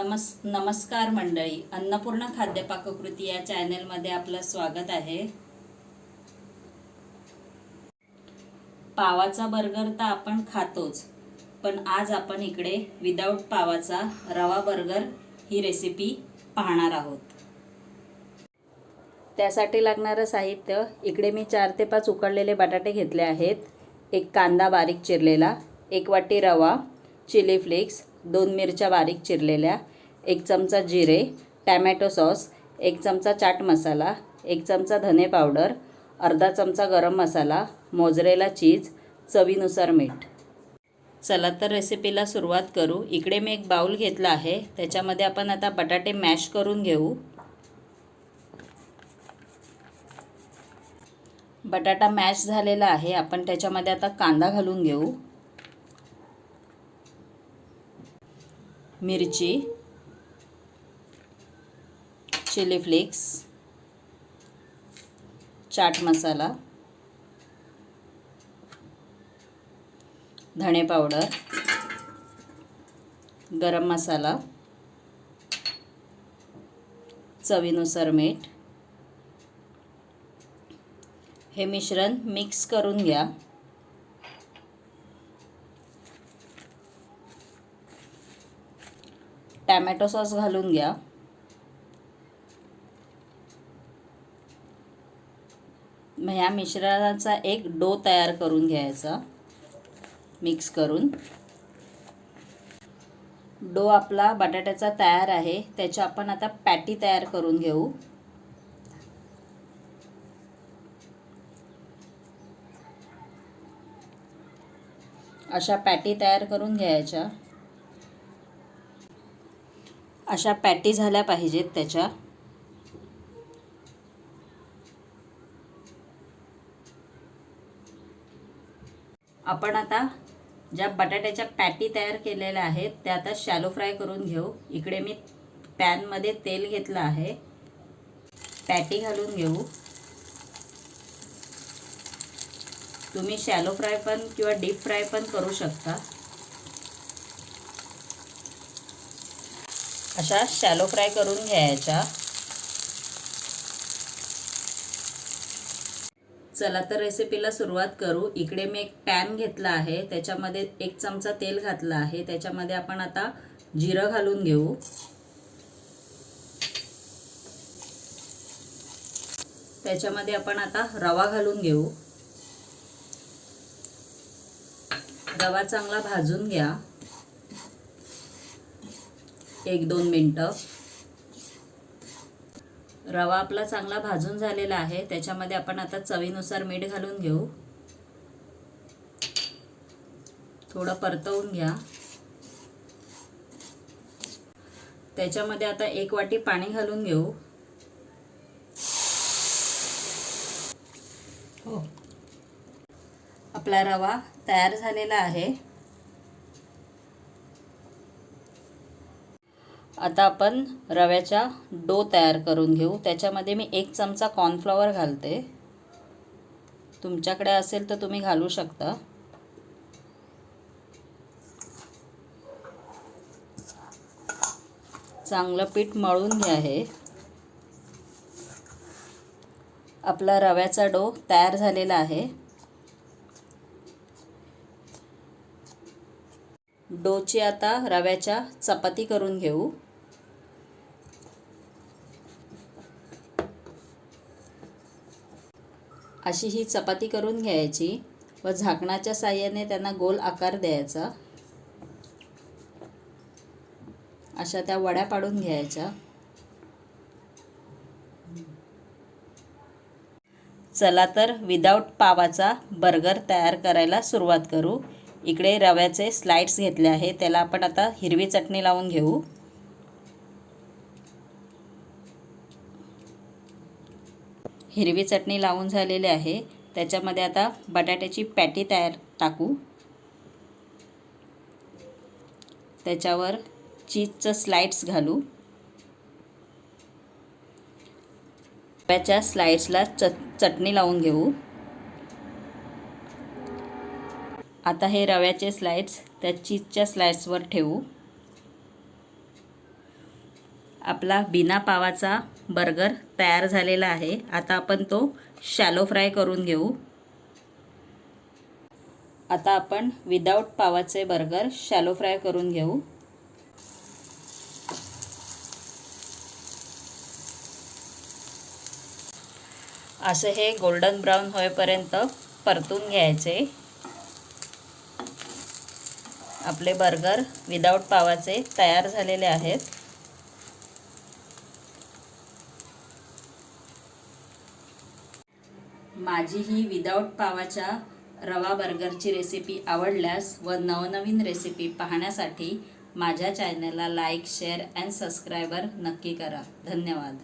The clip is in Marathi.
नमस् नमस्कार मंडळी. अन्नपूर्ण खाद्य पाककृती या चॅनलमध्ये आपलं स्वागत आहे. पावाचा बर्गर तर आपण खातोच पण आज आपण इकडे विदाऊट पावाचा रवा बर्गर ही रेसिपी पाहणार आहोत. त्यासाठी लागणारं साहित्य इकडे मी चार ते पाच उकडलेले बटाटे घेतले आहेत. एक कांदा बारीक चिरलेला एक वाटी रवा चिली फ्लेक्स दोन मिरच्या बारीक चिरलेल्या एक चमचा जिरे टॅमॅटो सॉस एक चमचा चाट मसाला एक चमचा धने पावडर अर्धा चमचा गरम मसाला मोजरेला चीज चवीनुसार मीठ. चला तर रेसिपीला सुरुवात करू. इकडे मी एक बाऊल घेतला आहे. त्याच्यामध्ये आपण आता बटाटे मॅश करून घेऊ. बटाटा मॅश झालेला आहे. आपण त्याच्यामध्ये आता कांदा घालून घेऊ. मिरची चिली फ्लेक्स चाट मसाला धणे पावडर गरम मसाला चवीनुसार मीठ. हे मिश्रण मिक्स करून घ्या. टॅमॅटो सॉस घालून घ्या. मग ह्या मिश्रणाचा एक डो तयार करून घ्यायचा. मिक्स करून. डो आपला बटाट्याचा तयार आहे. त्याच्या आपण आता पॅटी तयार करून घेऊ. अशा पॅटी तयार करून घ्यायच्या. अशा पॅटी झाल्या पाहिजेत त्याच्या. आपण आता ज्या बटाट्याच्या पॅटी तयार केलेल्या आहेत त्या आता शॅलो फ्राय करून घेऊ. इकडे मी पॅनमध्ये तेल घेतलं आहे. पॅटी घालून घेऊ. तुम्ही शॅलो फ्राय पण किंवा डीप फ्राय पण करू शकता. अशा शॅलो फ्राय करून घ्यायच्या. चला तर रेसिपीला सुरुवात करू. इकडे मी एक पॅन घेतला आहे. त्याच्यामध्ये एक चमचा तेल घातला आहे. त्याच्यामध्ये आपण आता जिरं घालून घेऊ. त्याच्यामध्ये आपण आता रवा घालून घेऊ. रवा चांगला भाजून घ्या. एक दोन मिनटं. रवा आपला चांगला भाजून झालेला आहे. त्याच्यामध्ये आपण आता चवीनुसार मीठ घालून घेऊ. थोडं परतवून घ्या. त्याच्यामध्ये आता एक वाटी पाणी घालून घेऊ. हो. आपला रवा तयार झालेला आहे. आता आपण रव्याचा डो तयार करून घेऊ. त्याच्यामध्ये मी एक चमचा कॉर्नफ्लॉवर घालते. तुमच्याकडे असेल तर तुम्ही घालू शकता. चांगलं पीठ मळून घ्या हे. आपला रव्याचा डो तयार झालेला आहे. डोची आता रव्याच्या चपाती करून घेऊ. अशी ही चपाती करून घ्यायची व झाकणाच्या साह्याने त्यांना गोल आकार द्यायचा. अशा त्या वड्या पाडून घ्यायच्या. चला तर विदाऊट पावाचा बर्गर तयार करायला सुरुवात करू. इकडे रव्याचे स्लाइड्स घेतले आहे. त्याला आपण आता हिरवी चटणी लावून घेऊ. हिरवी चटणी लावून झालेली आहे. त्याच्यामध्ये आता बटाट्याची पॅटी तयार टाकू. त्याच्यावर चीजचं स्लाइड्स घालू. रव्याच्या स्लाइड्सला च चटणी लावून घेऊ. आता हे रव्याचे स्लाइड्स त्या चीजच्या स्लाइड्सवर ठेवू. आपला बिना पावाचा बर्गर तयार झालेला आहे. आता आपण तो शॅलो फ्राय करून घेऊ. आता आपण विदाऊट पावाचे बर्गर शॅलो फ्राय करून घेऊ. असे हे गोल्डन ब्राऊन होईपर्यंत परतून घ्यायचे. आपले बर्गर विदाऊट पावाचे तयार झालेले आहेत. माझी ही विदाऊट पावाच्या रवा बर्गरची रेसिपी आवडल्यास व नवनवीन रेसिपी पाहण्यासाठी माझ्या चॅनलला लाईक शेअर अँड सबस्क्रायबर नक्की करा. धन्यवाद.